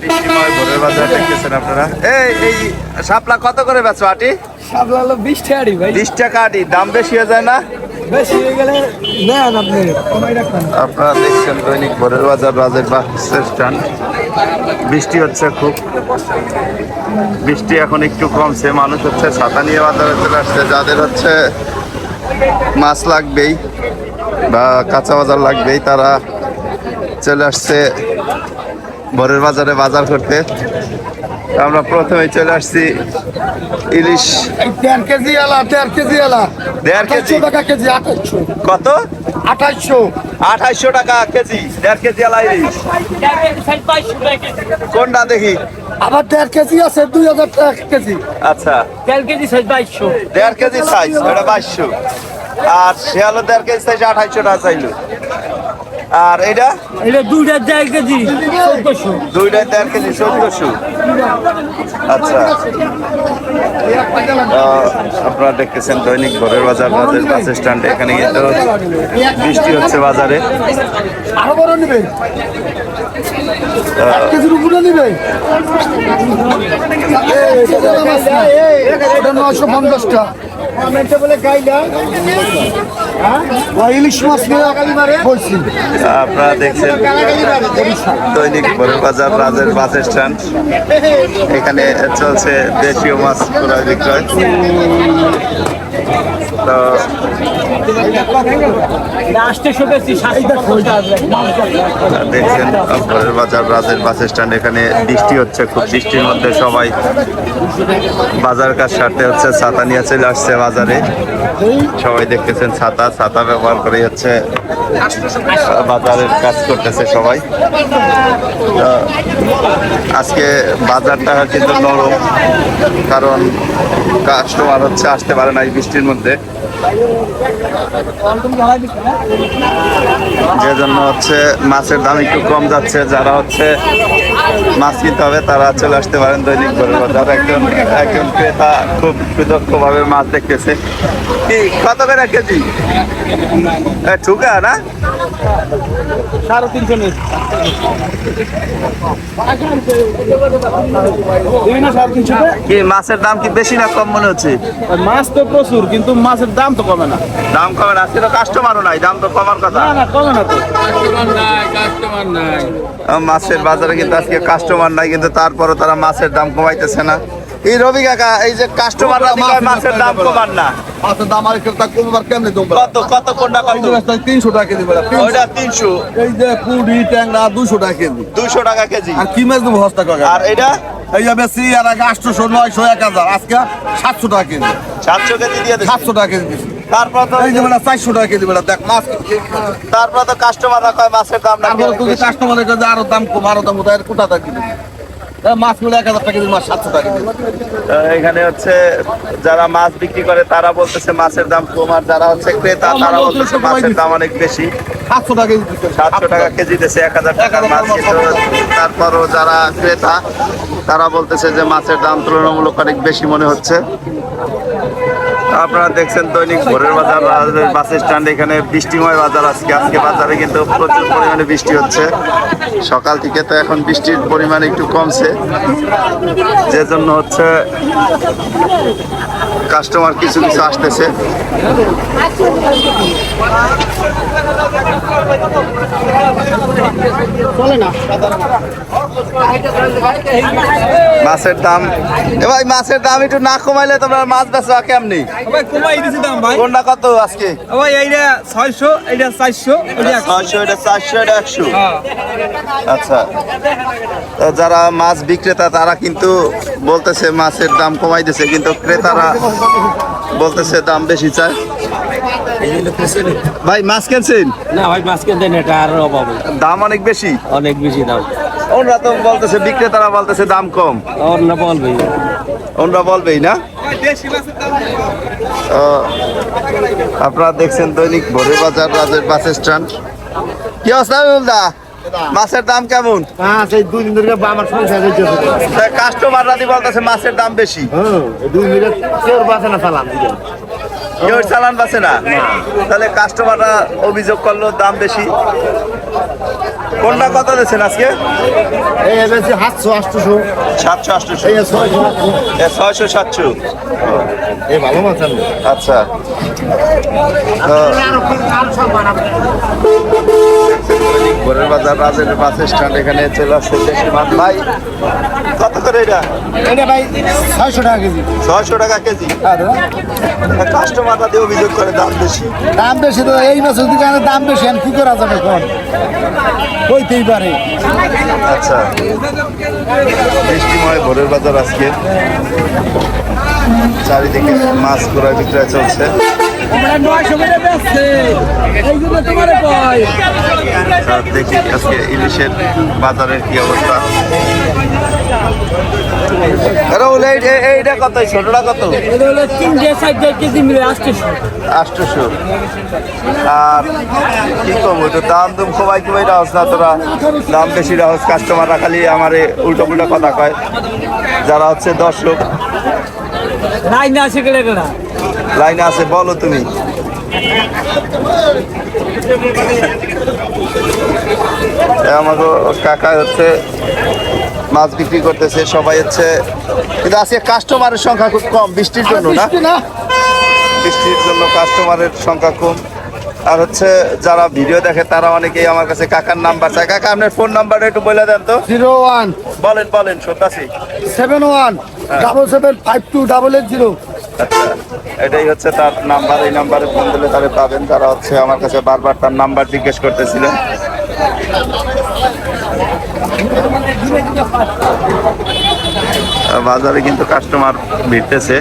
বৃষ্টিময় ভোরের বাজার দেখতেছেন আপনারা? এই এই শাপলা কত করে বেচো আটি? সাবলা হলো বিশ টাকারই ভাই। বিশ টাকা আটি দাম বেশি হয়ে যায় না? বেশি হয়ে গেলে নেন আপনি আপনারা দেখছেন দৈনিক ভোরের বাজার রাজের স্ট্যান্ড বৃষ্টি হচ্ছে খুব। বৃষ্টি এখন একটু কমছে মানুষ হচ্ছে ছাতা নিয়ে বাজারে চলে আসছে যাদের হচ্ছে মাছ লাগবেই বা কাঁচা বাজার লাগবেই তারা চলে আসছে ভোরের বাজারে বাজার করতে। আমরা প্রথমে চলে আসছি ইলিশ। দেড় কেজি দেড় কেজি দেড় কেজি? টাকা কেজি আঠাইশশো। কত? আঠাইশশো। আঠাইশশো টাকা কেজি দেড় কেজি আলা ইলিশ। কোনটা দেখি? আবার দেড় কেজি আছে দুই হাজার টাকা কেজি। আচ্ছা। তেল কেজি সাইজ বাইশশো। দেড় কেজি সাইজ এটা বাইশশো। আর শেয়ালো দেড় কেজি সাইজ আঠাইশশো টাকা চাইলো। আর এটা এটা দুইটা দেড় কেজি চোদ্দশো দুইটা দেড় কেজি চোদ্দশো আচ্ছা আহ, আপনারা দেখতেছেন দৈনিক ভোরের বাজার বাজার বাস স্ট্যান্ড এখানে কিন্তু বৃষ্টি হচ্ছে বাজারে আরও বড় নিবে কেজির উপরে নিবে এটা পঞ্চাশটা ইলিশ মাছ নিয়ে আপনারা দেখছেন দৈনিক ভোরের বাজার রাজের বাস স্ট্যান্ড। এখানে চলছে দেশীয় মাছ ক্রয় বিক্রয়। তো দেখছেন ভোরের বাজার, রাজের বাস স্ট্যান্ড। এখানে বৃষ্টি হচ্ছে, খুব বৃষ্টির মধ্যে সবাই বাজার কাজ সারতে হচ্ছে, ছাতা নিয়ে চলে আসছে বাজারে। সবাই দেখতেছেন ছাতা ছাতা ব্যবহার করে হচ্ছে বাজারের কাজ করতেছে সবাই। আজকে বাজারটা কিন্তু নরম, কারণ কাস্টমার হচ্ছে, আসতে পারে না এই বৃষ্টির মধ্যে। যে জন্য হচ্ছে মাছের দাম একটু কম যাচ্ছে, যারা হচ্ছে মাছ কিনতে হবে, তারা চলে আসতে পারেন দৈনিক বাজার। একজন একজন ক্রেতা খুব সুদক্ষভাবে মাছ দেখতেছে। কি, কত করে কেজি? ঠুকা না? সাড়ে তিনশো নেই কি, মাছের দাম কি বেশি না কম মনে হচ্ছে? মাছ তো প্রচুর, কিন্তু মাছের দাম তো কমে না। দাম কমে না তো কাস্টমারও নাই দাম তো কমার কথা। না না কমে না তো। আহ, মাছের বাজারে কিন্তু আজকে কাস্টমার নাই কিন্তু তারপরও তারা মাছের দাম কমাইতেছে না। এই রবি কাকা এই যে কাস্টমাররা দিলে মাছের দাম কমান না। মাছের দাম আর একটা কমবার কেমনে তোমরা কত কত কোনটা কত? তিনশো টাকা কেজি বেলা ওইটা তিনশো। এই যে পুরি ট্যাংরা দুশো টাকা কেজি। দুশো টাকা কেজি। আর কি মাছ দেবো হস্তা কাকা আর এটা? এই যে বেশি আর আগে আটশোশো নয়শো এক হাজার আজকে সাতশো টাকা কেজি। সাতশো কেজি দিয়ে সাতশো টাকা কেজি। তারপর তো এই যে বেলা চারশো টাকা কেজি বেলা দেখ মাছ তারপর তো কাস্টমাররা কয় মাছের দাম না কাস্টমারের কাছে আরও দাম কম আরও দাম কোথায় কোথা টাকা এক হাজার টাকা মাছ সাতশো টাকা এখানে হচ্ছে যারা মাছ বিক্রি করে তারা বলতেছে মাছের দাম কম আর যারা হচ্ছে ক্রেতা তারা বলতেছে মাছের দাম অনেক বেশি। সাতশো টাকা সাতশো টাকা কেজি দিতেছে এক হাজার টাকার মাছ। তারপরও যারা ক্রেতা তারা বলতেছে যে মাছের দাম তুলনামূলক অনেক বেশি মনে হচ্ছে। আপনারা দেখছেন দৈনিক ভোরের বাজার বাস স্ট্যান্ড। এখানে বৃষ্টিময় বাজার আজকে। আজকে বাজারে কিন্তু প্রচুর পরিমাণে বৃষ্টি হচ্ছে। সকাল থেকে তো এখন বৃষ্টির পরিমাণ একটু কমছে। যে জন্য হচ্ছে কাস্টমার কিছু কিছু আসতেছে। মাছের দাম এ ভাই, মাছের দাম একটু না কমাইলে তোমরা মাছ বেচা কেমনি? ভাই কমাই দিছি দাম ভাই। কোনটা কত আজকে? ভাই এইটা ছয়শো এইটা চারশো এইটা ছয়শো এটা একশো? আচ্ছা। তো যারা মাছ বিক্রেতা তারা কিন্তু বলতেছে মাছের দাম কমাই দিছে কিন্তু ক্রেতারা বলতেছে দাম বেশি চায়। ভাই মাছ কিনছেন? না ভাই মাছ এটা আর অভাবে দাম অনেক বেশি? অনেক বেশি দাম। ওনরা তো বলতেছে বিক্রেতারা বলতেছে দাম কম। ওর না বলবে ওনরা বলবেই না? আপনারা দেখছেন দৈনিক ভোরের বাজার রাজের বাস স্ট্যান্ড। কি অবস্থা দা? মাছের দাম কেমন? হ্যাঁ সেই দুই দিন ধরে আমার সংসার হয়েছে কাস্টমাররা দি বলতেছে মাছের দাম বেশি। হ্যাঁ দুই বাসে না কেউ চালান পাচ্ছে না। তাহলে কাস্টমাররা অভিযোগ করল দাম বেশি। কোনটা কত দিচ্ছেন আজকে? এই সাতশো আটশোশো সাতশো আটশোশো ছয়শো সাতশো। এই ভালো মাছ আচ্ছা। ভোরের বাজার রাজের বাস স্ট্যান্ড এখানে চলে আসছে। দেশি মাছ। ভাই কত করে এটা? এটা ভাই ছয়শো টাকা কেজি। ছয়শো টাকা কেজি? হ্যাঁ কাস্টমাররা দিয়ে অভিযোগ করে দাম বেশি। দাম বেশি তো এই মাছের দোকানে দাম বেশি আমি কি করা যাবে এখন? হইতেই পারে। আচ্ছা। বৃষ্টিময় ভোরের বাজার আজকে। চারিদিকে মাছ ক্রয় বিক্রয় চলছে। আমরা নয়শো করে বেচছে। এই জন্য তোমার কয় দেখি আজকে ইলিশের বাজারের কি অবস্থা। এইটা কত? ছোটটা কত? আষ্টশো আর কি কম ওইটা দাম দুম সবাই রাহস না তোরা। দাম বেশি রাহস কাস্টমাররা খালি আমার উল্টো পুল্টো কথা কয়। যারা হচ্ছে দর্শক। নাই আছে গেলে গেলা লাইনে আছে বলো তুমি। আমাকে কাকা হচ্ছে মাছ বিক্রি করতেছে সবাই হচ্ছে কিন্তু আজকে কাস্টমারের সংখ্যা খুব কম বৃষ্টির জন্য না? বৃষ্টির জন্য কাস্টমারের সংখ্যা কম। আর হচ্ছে যারা ভিডিও দেখে তারা অনেকেই আমার কাছে কাকার নাম্বার চায়। কাকা আপনার ফোন নাম্বারটা একটু বলে দেন তো। Zero one. বলেন বলেন সত্যাশি seven one double seven five two double eight zero. আচ্ছা এটাই হচ্ছে তার নাম্বার। এই নাম্বারে ফোন দিলে তারা পাবেন। তারা হচ্ছে আমার কাছে বারবার তার নাম্বার জিজ্ঞেস করতেছিলেন বাজারে কিন্তু কাস্টমার ভিড়তেছে।